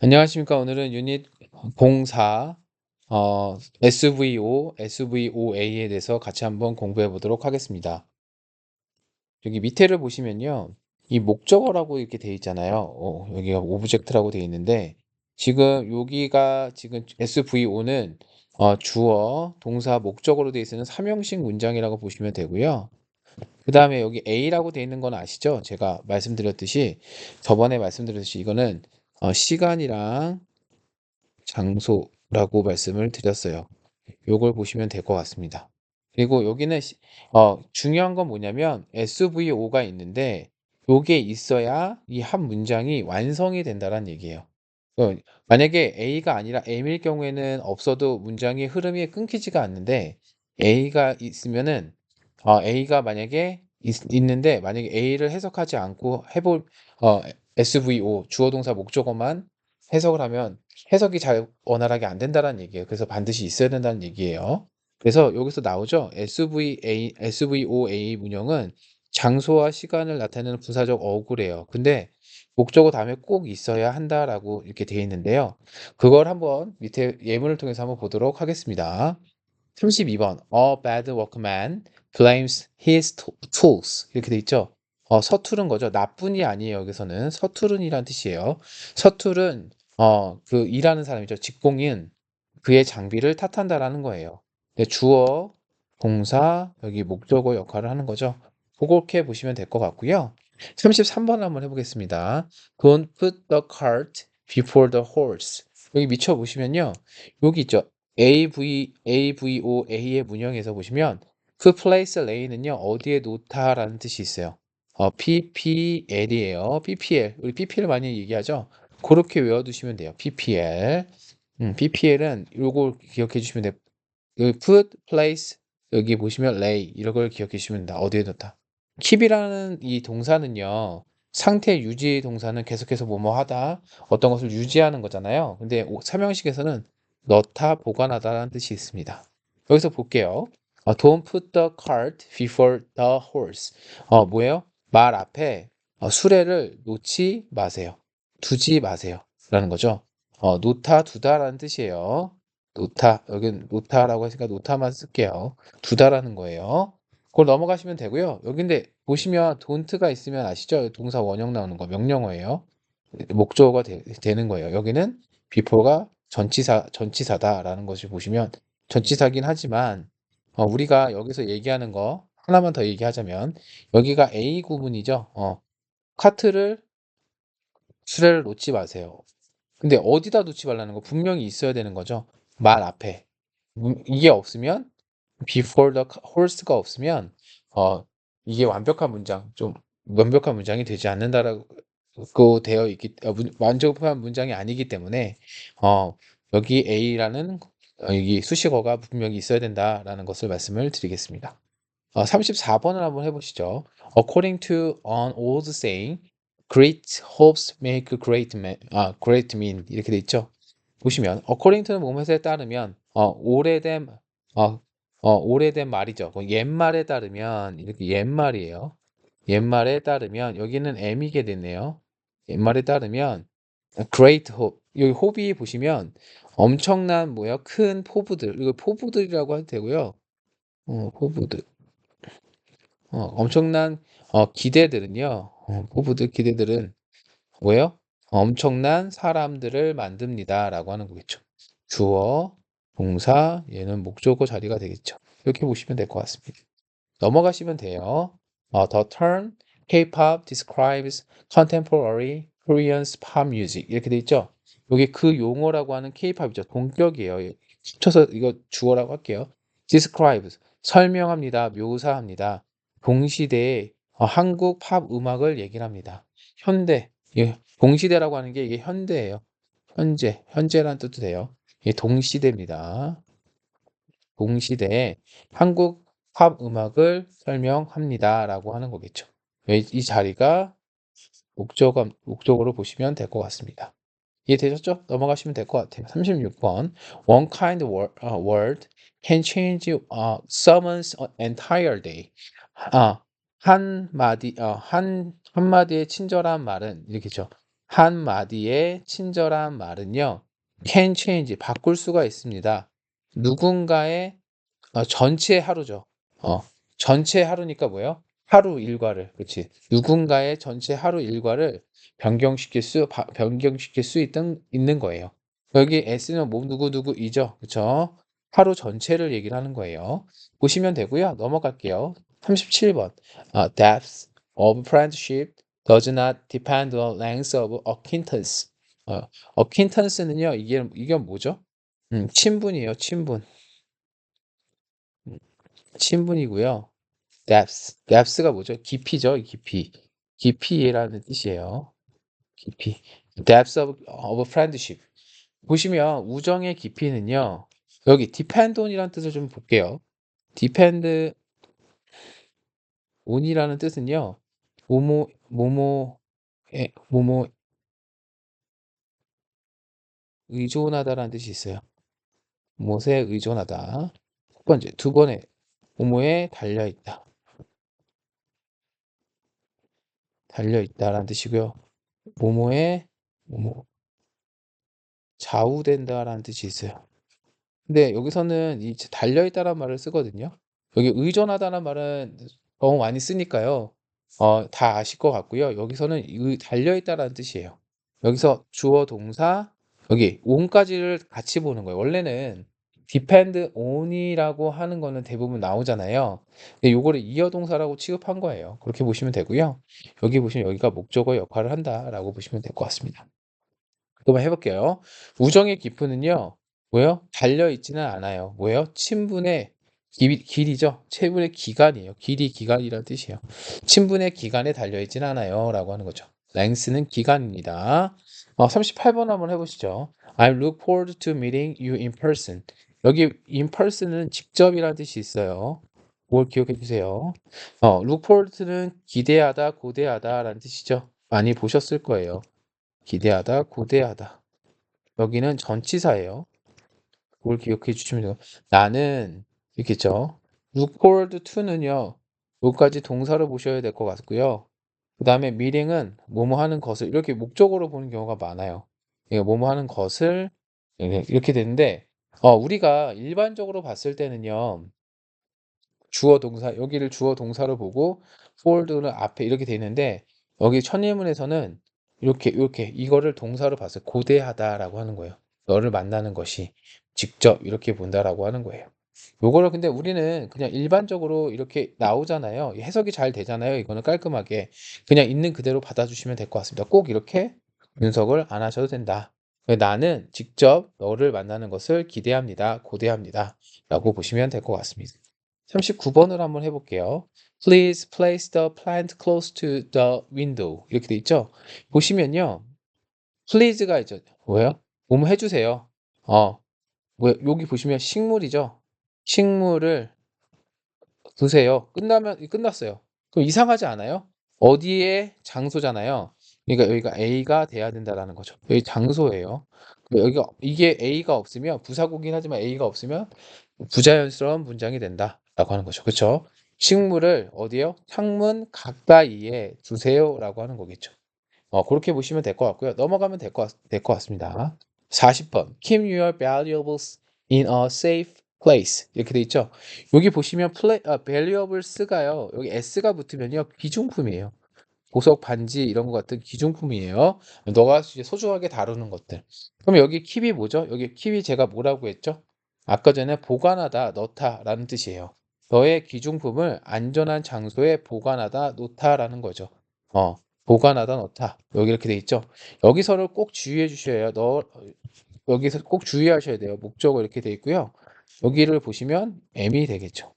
안녕하십니까. 오늘은 유닛 04 어, SVO, SVOA에 대해서 같이 한번 공부해 보도록 하겠습니다. 여기 밑에를 보시면요. 이 목적어라고 이렇게 되어 있잖아요. 어, 여기가 오브젝트라고 되어 있는데 지금 여기가 지금 SVO는 어, 주어, 동사, 목적어로 되어 있는 삼형식 문장이라고 보시면 되고요. 그 다음에 여기 A라고 되어 있는 건 아시죠? 제가 말씀드렸듯이 저번에 말씀드렸듯이 이거는 어, 시간이랑 장소라고 말씀을 드렸어요. 요걸 보시면 될 것 같습니다. 그리고 여기는 시- 어, 중요한 건 뭐냐면 SVO가 있는데 요게 있어야 이 한 문장이 완성이 된다는 얘기예요. 어, 만약에 A가 아니라 M일 경우에는 없어도 문장의 흐름이 끊기지가 않는데 A가 있으면은 어, A가 만약에 있, 있는데 만약에 A를 해석하지 않고 해볼 어, SVO 주어 동사 목적어만 해석을 하면 해석이 잘 원활하게 안 된다는 얘기예요. 그래서 반드시 있어야 된다는 얘기예요. 그래서 여기서 나오죠. SVA, SVOA 문형은 장소와 시간을 나타내는 분사적 어구래요. 근데 목적어 다음에 꼭 있어야 한다라고 이렇게 되어 있는데요. 그걸 한번 밑에 예문을 통해서 한번 보도록 하겠습니다. 32번 A bad workman blames his to- tools 이렇게 돼 있죠. 어, 서투른 거죠. 나쁜이 아니에요. 여기서는 서투른이란 뜻이에요. 서투른 어, 그 일하는 사람이죠. 직공인 그의 장비를 탓한다라는 거예요. 네, 주어, 동사, 여기 목적어 역할을 하는 거죠. 그렇게 보시면 될 것 같고요. 33번 한번 해보겠습니다. Don't put the cart before the horse. 여기 미쳐 보시면요. 여기 있죠. AV, AVOA의 문형에서 보시면 그 place lay는요. 어디에 놓다라는 뜻이 있어요. 어, PPL이에요. PPL. 우리 PPL 많이 얘기하죠. 그렇게 외워두시면 돼요. PPL. 음, PPL은 요걸 기억해 주시면 돼요. 여기 put, place, 여기 보시면 lay 이런 걸 기억해 주시면 된다. 어디에 놓다. keep이라는 이 동사는요. 상태 유지 동사는 계속해서 뭐뭐 하다, 어떤 것을 유지하는 거잖아요. 근데 오- 삼형식에서는 넣다, 보관하다라는 뜻이 있습니다. 여기서 볼게요. 어, don't put the cart before the horse. 어, 뭐예요? 말 앞에 어, 수레를 놓지 마세요. 두지 마세요. 라는 거죠. 어, 놓다, 두다라는 뜻이에요. 놓다, 여긴 놓다라고 했으니까 놓다만 쓸게요. 두다라는 거예요. 그걸 넘어가시면 되고요. 여기인데 보시면 don't가 있으면 아시죠? 동사 원형 나오는 거 명령어예요. 목적어가 되, 는 거예요. 여기는 before가 전치사 전치사다라는 것을 보시면 전치사긴 하지만 어, 우리가 여기서 얘기하는 거 하나만 더 얘기하자면 여기가 A 구문이죠. 어, 카트를 수레를 놓지 마세요. 근데 어디다 놓지 말라는 거 분명히 있어야 되는 거죠. 말 앞에. 음, 이게 없으면 before the horse가 없으면 어 이게 완벽한 문장 좀 완벽한 문장이 되지 않는다라고 되어 있기 어, 문- 완벽한 문장이 아니기 때문에 어 여기 A라는 어, 여기 수식어가 분명히 있어야 된다라는 것을 말씀을 드리겠습니다. 어, 34번을 한번 해보시죠. According to an old saying, great hopes make great men, 아, great men 이렇게 돼 있죠. 보시면 according to는 뭐뭐에 따르면 어, 오래된 어, 어, 오래된 말이죠. 그 옛말에 따르면 이렇게 옛말이에요. 옛말에 따르면 여기는 M이게 됐네요. 옛말에 따르면 great hope 여기 호비 보시면 엄청난 뭐야 큰 포부들 이거 포부들이라고 해도 되고요. 어, 포부들 어, 엄청난 어, 기대들은요. 어, 포부들 기대들은 뭐예요? 엄청난 사람들을 만듭니다라고 하는 거겠죠. 주어, 동사, 얘는 목적어 자리가 되겠죠. 이렇게 보시면 될 것 같습니다. 넘어가시면 돼요. 어, the term K-pop describes contemporary Korean pop music 이렇게 돼 있죠. 여기 그 용어라고 하는 K-팝이죠. 동격이에요. 합쳐서 이거 주어라고 할게요. describes 설명합니다. 묘사합니다. 동시대의 어, 한국 팝 음악을 얘기를 합니다. 현대 예, 동시대라고 하는 게 이게 현대예요. 현재, 현재라는 뜻도 돼요. 이게 동시대입니다. 동시대에 한국 팝 음악을 설명합니다 라고 하는 거겠죠. 이, 이 자리가 목적어, 목적어로 보시면 될 것 같습니다. 이해되셨죠? 넘어가시면 될 것 같아요. 36번. One kind word, uh, word can change uh, someone's entire day. 아, 한 마디, 어, 한, 한 마디의 친절한 말은 이렇게죠. 한 마디의 친절한 말은요. can change 바꿀 수가 있습니다. 누군가의 어, 전체 하루죠. 어, 전체 하루니까 뭐예요? 하루 일과를 그렇지. 누군가의 전체 하루 일과를 변경시킬 수 바, 변경시킬 수 있던, 있는 거예요. 여기 S는 뭐 누구 누구이죠. 그렇죠? 하루 전체를 얘기를 하는 거예요. 보시면 되고요. 넘어갈게요. 37번. 어, depth of friendship does not depend on length of acquaintance. 어, acquaintance는요. 이게 이게 뭐죠? 음, 친분이에요. 친분. 음, 친분이고요. depth. depth가 뭐죠? 깊이죠. 깊이. 깊이라는 뜻이에요. 깊이. depth of, of friendship. 보시면 우정의 깊이는요. 여기 depend on이라는 뜻을 좀 볼게요. depend on이라는 뜻은요. 뭐뭐 뭐뭐에 뭐뭐 의존하다라는 뜻이 있어요. 무엇에 의존하다. 첫 번째, 두 번에 뭐뭐에 달려 있다. 달려 있다라는 뜻이고요. 뭐뭐에 뭐뭐 좌우된다라는 뜻이 있어요. 근데 여기서는 이 달려 있다라는 말을 쓰거든요. 여기 의존하다는 말은 너무 많이 쓰니까요. 어, 다 아실 것 같고요. 여기서는 의, 달려 있다라는 뜻이에요. 여기서 주어 동사 여기 on까지를 같이 보는 거예요. 원래는 depend on이라고 하는 거는 대부분 나오잖아요. 근데 요거를 이어 동사라고 취급한 거예요. 그렇게 보시면 되고요. 여기 보시면 여기가 목적어 역할을 한다라고 보시면 될 것 같습니다. 그만 해볼게요. 우정의 깊이는요, 뭐예요? 달려 있지는 않아요. 뭐예요? 친분의 기, 길이죠. 친분의 기간이에요. 길이 기간이라는 뜻이에요. 친분의 기간에 달려 있지는 않아요. 라고 하는 거죠. length는 기간입니다. 어, 38번 한번 해보시죠. I look forward to meeting you in person. 여기 in person은 직접이라는 뜻이 있어요. 뭘 기억해 주세요. 어, look forward는 기대하다, 고대하다 라는 뜻이죠. 많이 보셨을 거예요. 기대하다, 고대하다. 여기는 전치사예요. 그걸 기억해 주시면 돼요. 나는 있겠죠. look forward to는요. 여기까지 동사를 보셔야 될 것 같고요. 그 다음에 meeting은 뭐뭐 하는 것을 이렇게 목적으로 보는 경우가 많아요. 그러니까 뭐뭐 하는 것을 이렇게 되는데 어, 우리가 일반적으로 봤을 때는요. 주어 동사 여기를 주어 동사로 보고 forward는 앞에 이렇게 돼 있는데 여기 천일문에서는 이렇게 이렇게 이거를 동사로 봤어요. 고대하다라고 하는 거예요. 너를 만나는 것이 직접 이렇게 본다라고 하는 거예요. 요거를 근데 우리는 그냥 일반적으로 이렇게 나오잖아요. 해석이 잘 되잖아요. 이거는 깔끔하게 그냥 있는 그대로 받아주시면 될 것 같습니다. 꼭 이렇게 분석을 안 하셔도 된다. 나는 직접 너를 만나는 것을 기대합니다. 고대합니다. 라고 보시면 될 것 같습니다. 39번을 한번 해볼게요. Please place the plant close to the window. 이렇게 돼 있죠? 보시면요. please가 있죠. 뭐예요? 뭐뭐 해주세요. 어, 뭐 여기 보시면 식물이죠. 식물을 두세요. 끝나면 끝났어요. 그럼 이상하지 않아요? 어디에 장소잖아요. 그러니까 여기가 A가 돼야 된다라는 거죠. 여기 장소예요. 여기가 이게 A가 없으면 부사구긴 하지만 A가 없으면 부자연스러운 문장이 된다라고 하는 거죠. 그렇죠? 식물을 어디요? 창문 가까이에 두세요라고 하는 거겠죠. 어, 그렇게 보시면 될 것 같고요. 넘어가면 될것 될것 같습니다. 40번. Keep your valuables in a safe place. 이렇게 돼 있죠. 여기 보시면 play, 아, valuables가요. 여기 s가 붙으면요. 귀중품이에요. 보석, 반지 이런 것 같은 귀중품이에요. 너가 소중하게 다루는 것들. 그럼 여기 킵이 뭐죠? 여기 킵이 제가 뭐라고 했죠? 아까 전에 보관하다, 넣다라는 뜻이에요. 너의 귀중품을 안전한 장소에 보관하다, 놓다라는 거죠. 어, 보관하다, 넣다. 여기 이렇게 돼 있죠? 여기서를 꼭 주의해 주셔야 해요. 너 여기서 꼭 주의하셔야 돼요. 목적어 이렇게 돼 있고요. 여기를 보시면 M이 되겠죠.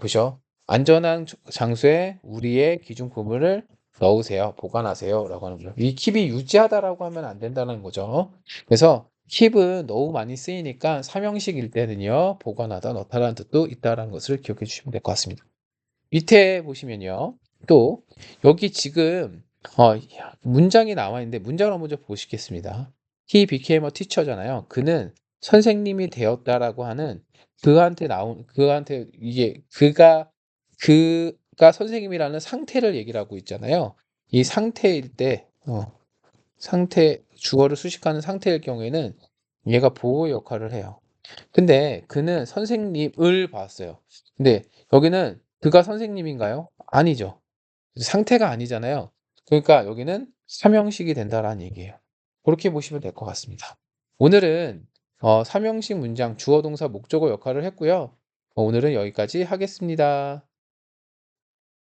보죠. 안전한 장소에 우리의 기준품을 넣으세요. 보관하세요. 라고 하는 거죠. 이 킵이 유지하다라고 하면 안 된다는 거죠. 그래서 킵은 너무 많이 쓰이니까 삼형식일 때는요. 보관하다, 넣다라는 뜻도 있다는 것을 기억해 주시면 될 것 같습니다. 밑에 보시면요. 또 여기 지금 어, 문장이 나와 있는데 문장을 먼저 보시겠습니다. He became a teacher잖아요. 그는 선생님이 되었다라고 하는 그한테 나온 그한테 이게 그가 그가 선생님이라는 상태를 얘기를 하고 있잖아요. 이 상태일 때 어, 상태 주어를 수식하는 상태일 경우에는 얘가 보호 역할을 해요. 근데 그는 선생님을 봤어요. 근데 여기는 그가 선생님인가요? 아니죠. 상태가 아니잖아요. 그러니까 여기는 삼형식이 된다라는 얘기예요. 그렇게 보시면 될 것 같습니다. 오늘은 어 삼형식 문장 주어 동사 목적어 역할을 했고요. 어 오늘은 여기까지 하겠습니다.